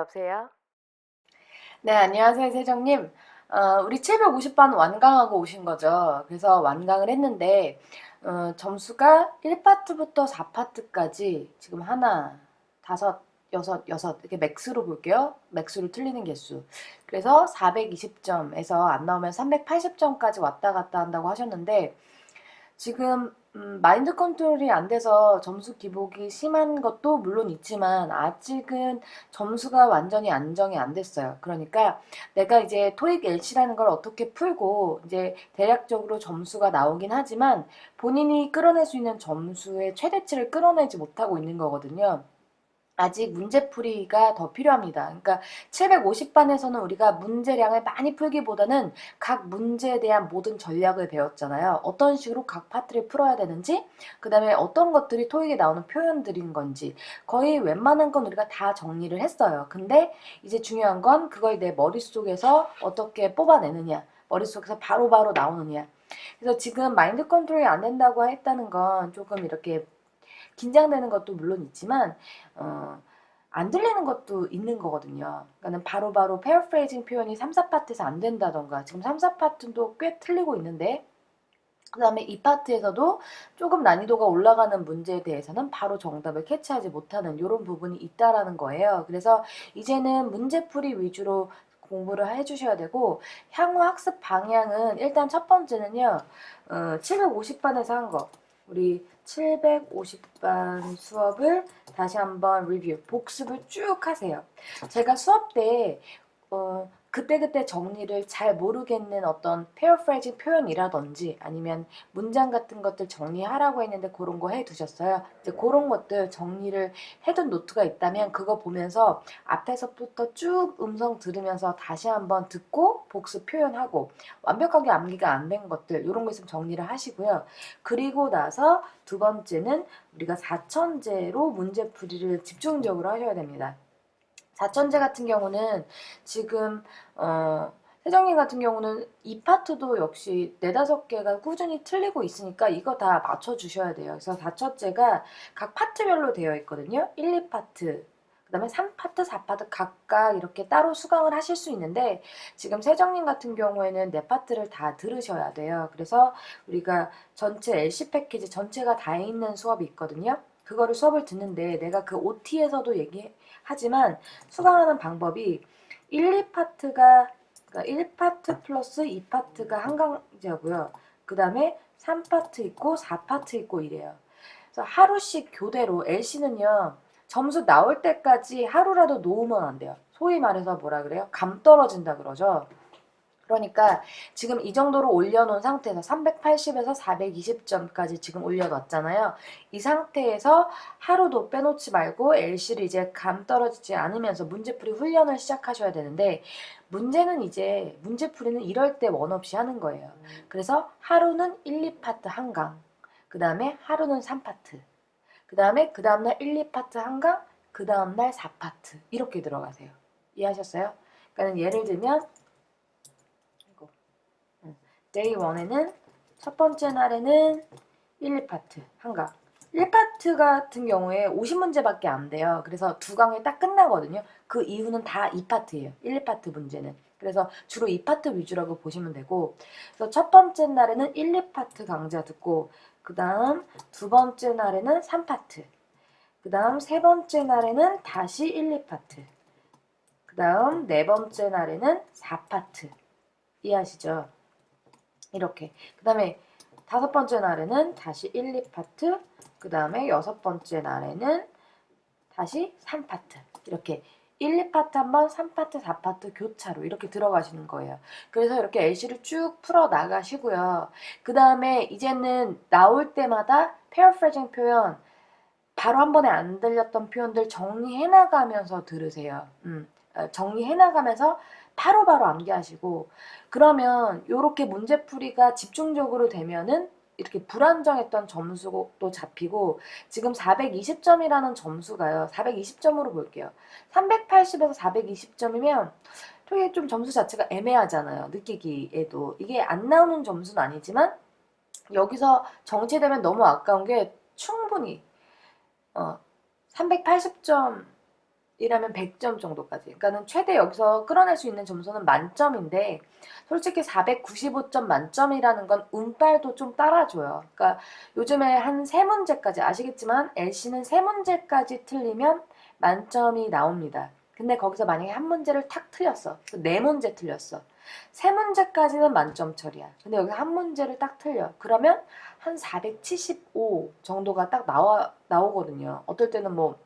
여보세요? 네, 안녕하세요, 세정님. 어, 우리 750반 완강하고 오신 거죠. 그래서 완강을 했는데, 어, 점수가 1파트부터 4파트까지 지금 하나, 다섯, 여섯, 여섯, 이렇게 맥스로 볼게요. 맥스로 틀리는 개수. 그래서 420점에서 안 나오면 380점까지 왔다 갔다 한다고 하셨는데, 지금 음, 마인드 컨트롤이 안 돼서 점수 기복이 심한 것도 물론 있지만 아직은 점수가 완전히 안정이 안 됐어요. 그러니까 내가 이제 토익 LC라는 걸 어떻게 풀고 이제 대략적으로 점수가 나오긴 하지만 본인이 끌어낼 수 있는 점수의 최대치를 끌어내지 못하고 있는 거거든요. 아직 문제풀이가 더 필요합니다. 그러니까 750반에서는 우리가 문제량을 많이 풀기보다는 각 문제에 대한 모든 전략을 배웠잖아요. 어떤 식으로 각 파트를 풀어야 되는지, 그 다음에 어떤 것들이 토익에 나오는 표현들인 건지, 거의 웬만한 건 우리가 다 정리를 했어요. 근데 이제 중요한 건 그걸 내 머릿속에서 어떻게 뽑아내느냐, 머릿속에서 바로바로 나오느냐. 그래서 지금 마인드 컨트롤이 안 된다고 했다는 건 조금 이렇게 긴장되는 것도 물론 있지만 어, 안 들리는 것도 있는 거거든요. 그러니까는 바로바로 페어프레이징 표현이 3, 4파트에서 안 된다던가 지금 3, 4파트도 꽤 틀리고 있는데 그 다음에 이 파트에서도 조금 난이도가 올라가는 문제에 대해서는 바로 정답을 캐치하지 못하는 이런 부분이 있다라는 거예요. 그래서 이제는 문제풀이 위주로 공부를 해주셔야 되고 향후 학습 방향은 일단 첫 번째는요. 어, 750반에서 한 거. 우리 750반 수업을 다시 한번 리뷰, 복습을 쭉 하세요. 제가 수업 때 어, 그때그때 정리를 잘 모르겠는 어떤 페어프레이징 표현이라든지 아니면 문장 같은 것들 정리하라고 했는데 그런 거 해두셨어요. 이제 그런 것들 정리를 해둔 노트가 있다면 그거 보면서 앞에서부터 쭉 음성 들으면서 다시 한번 듣고 복습 표현하고 완벽하게 암기가 안 된 것들 이런 거 있으면 정리를 하시고요. 그리고 나서 두 번째는 우리가 사천제로 문제풀이를 집중적으로 하셔야 됩니다. 사천제 같은 경우는 지금 어, 세정님 같은 경우는 이 파트도 역시 네다섯 개가 꾸준히 틀리고 있으니까 이거 다 맞춰주셔야 돼요. 그래서 사천제가 각 파트별로 되어 있거든요. 1, 2파트, 그 다음에 3파트, 4파트 각각 이렇게 따로 수강을 하실 수 있는데 지금 세정님 같은 경우에는 네 파트를 다 들으셔야 돼요. 그래서 우리가 전체 LC 패키지 전체가 다 있는 수업이 있거든요. 그거를 수업을 듣는데 내가 그 OT에서도 얘기 하지만 수강하는 방법이 1, 2파트가 그러니까 1파트 플러스 2파트가 한 강좌고요. 그 다음에 3파트 있고 4파트 있고 이래요. 그래서 하루씩 교대로 LC는요. 점수 나올 때까지 하루라도 놓으면 안 돼요. 소위 말해서 뭐라 그래요? 감 떨어진다 그러죠. 그러니까 지금 이 정도로 올려놓은 상태에서 380에서 420점까지 지금 올려놨잖아요. 이 상태에서 하루도 빼놓지 말고 LC를 이제 감 떨어지지 않으면서 문제풀이 훈련을 시작하셔야 되는데 문제는 이제 문제풀이는 이럴 때 원 없이 하는 거예요. 그래서 하루는 1, 2파트 한강, 그 다음에 하루는 3파트, 그 다음에 그 다음날 1, 2파트 한강, 그 다음날 4파트 이렇게 들어가세요. 이해하셨어요? 그러니까 예를 들면 데이 1에는 첫 번째 날에는 1, 2파트 한강 1파트 같은 경우에 50문제밖에 안 돼요. 그래서 두 강이 딱 끝나거든요. 그 이후는 다 2파트예요. 1, 2파트 문제는. 그래서 주로 2파트 위주라고 보시면 되고 그래서 첫 번째 날에는 1, 2파트 강좌 듣고 그 다음 두 번째 날에는 3파트 그 다음 세 번째 날에는 다시 1, 2파트 그 다음 네 번째 날에는 4파트 이해하시죠? 이렇게. 그 다음에 다섯 번째 날에는 다시 1, 2파트, 그 다음에 여섯 번째 날에는 다시 3파트. 이렇게 1, 2파트 한 번, 3파트, 4파트 교차로 이렇게 들어가시는 거예요. 그래서 이렇게 LC를 쭉 풀어 나가시고요. 그 다음에 이제는 나올 때마다 paraphrasing 표현, 바로 한 번에 안 들렸던 표현들 정리해 나가면서 들으세요. 음, 정리해 나가면서 바로바로 암기하시고 그러면 이렇게 문제풀이가 집중적으로 되면은 이렇게 불안정했던 점수도 잡히고 지금 420점이라는 점수가요. 420점으로 볼게요. 380에서 420점이면 토익 좀 점수 자체가 애매하잖아요. 느끼기에도 이게 안 나오는 점수는 아니지만 여기서 정체되면 너무 아까운 게 충분히 어, 380점 이라면 100점 정도까지. 그러니까는 최대 여기서 끌어낼 수 있는 점수는 만점인데 솔직히 495점 만점이라는 건 운빨도 좀 따라줘요. 그러니까 요즘에 한 세 문제까지 아시겠지만 LC는 세 문제까지 틀리면 만점이 나옵니다. 근데 거기서 만약에 한 문제를 탁 틀렸어. 네 문제 틀렸어. 세 문제까지는 만점 처리야. 근데 여기 한 문제를 딱 틀려. 그러면 한 475 정도가 딱 나와 나오거든요. 어떨 때는 뭐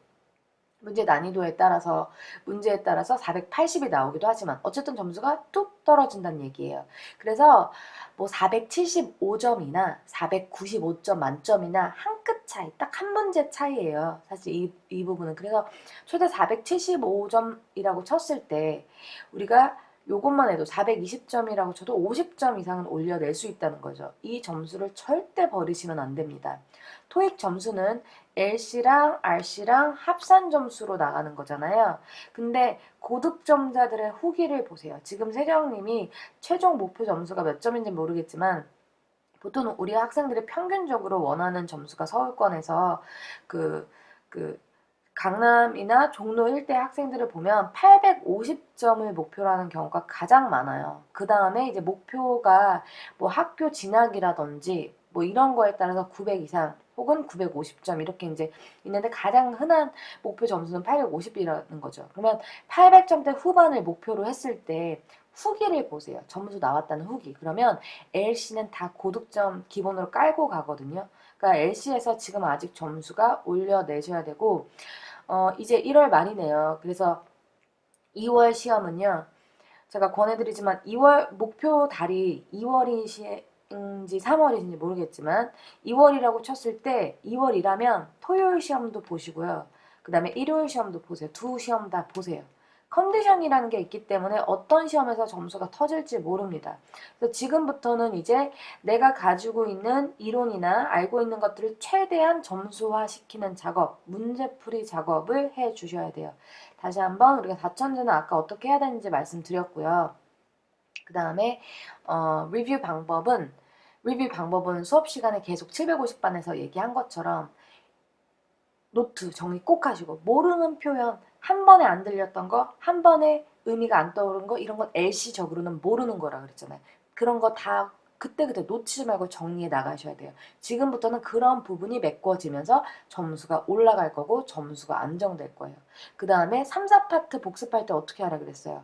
문제 난이도에 따라서 문제에 따라서 480이 나오기도 하지만 어쨌든 점수가 뚝 떨어진다는 얘기예요. 그래서 뭐 475점이나 495점 만점이나 한 끗 차이, 딱 한 문제 차이예요. 사실 이, 이 부분은. 그래서 최대 475점이라고 쳤을 때 우리가 요것만 해도 420점이라고 쳐도 50점 이상은 올려낼 수 있다는 거죠. 이 점수를 절대 버리시면 안 됩니다. 토익 점수는 LC랑 RC랑 합산 점수로 나가는 거잖아요. 근데 고득점자들의 후기를 보세요. 지금 세정님이 최종 목표 점수가 몇 점인지 모르겠지만 보통 우리 학생들이 평균적으로 원하는 점수가 서울권에서 그, 그, 강남이나 종로 일대 학생들을 보면 850점을 목표로 하는 경우가 가장 많아요. 그 다음에 이제 목표가 뭐 학교 진학이라든지 뭐 이런 거에 따라서 900 이상 혹은 950점 이렇게 이제 있는데 가장 흔한 목표 점수는 850이라는 거죠. 그러면 800점대 후반을 목표로 했을 때 후기를 보세요. 점수 나왔다는 후기. 그러면 LC는 다 고득점 기본으로 깔고 가거든요. 그러니까 LC에서 지금 아직 점수가 올려내셔야 되고 어, 이제 1월 말이네요. 그래서 2월 시험은요. 제가 권해드리지만 2월 목표 달이 2월인지 3월인지 모르겠지만 2월이라고 쳤을 때 2월이라면 토요일 시험도 보시고요. 그 다음에 일요일 시험도 보세요. 두 시험 다 보세요. 컨디션이라는 게 있기 때문에 어떤 시험에서 점수가 터질지 모릅니다. 그래서 지금부터는 이제 내가 가지고 있는 이론이나 알고 있는 것들을 최대한 점수화 시키는 작업, 문제풀이 작업을 해 주셔야 돼요. 다시 한번 우리가 다천제는 아까 어떻게 해야 되는지 말씀드렸고요. 그 다음에 어, 리뷰 방법은 리뷰 방법은 수업 시간에 계속 750반에서 얘기한 것처럼 노트 정리 꼭 하시고 모르는 표현 한 번에 안 들렸던 거, 한 번에 의미가 안 떠오른 거 이런 건 LC적으로는 모르는 거라 그랬잖아요. 그런 거 다 그때그때 놓치지 말고 정리해 나가셔야 돼요. 지금부터는 그런 부분이 메꿔지면서 점수가 올라갈 거고 점수가 안정될 거예요. 그 다음에 3, 4파트 복습할 때 어떻게 하라 그랬어요?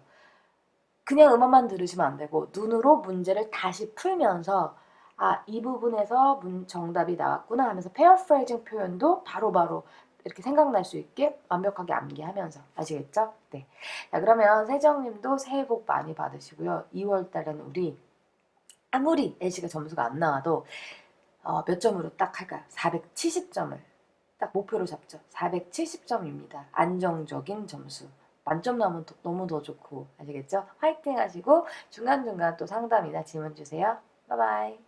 그냥 음악만 들으시면 안 되고 눈으로 문제를 다시 풀면서 아, 이 부분에서 문, 정답이 나왔구나 하면서 페어프레이징 표현도 바로바로 이렇게 생각날 수 있게 완벽하게 암기하면서 아시겠죠? 네. 자 그러면 세정님도 새해 복 많이 받으시고요. 2월 달에는 우리 아무리 LC가 점수가 안 나와도 어, 몇 점으로 딱 할까요? 470점을 딱 목표로 잡죠. 470점입니다. 안정적인 점수. 만점 나오면 더- 너무 더 좋고 아시겠죠? 화이팅 하시고 중간중간 또 상담이나 질문 주세요. 바이바이.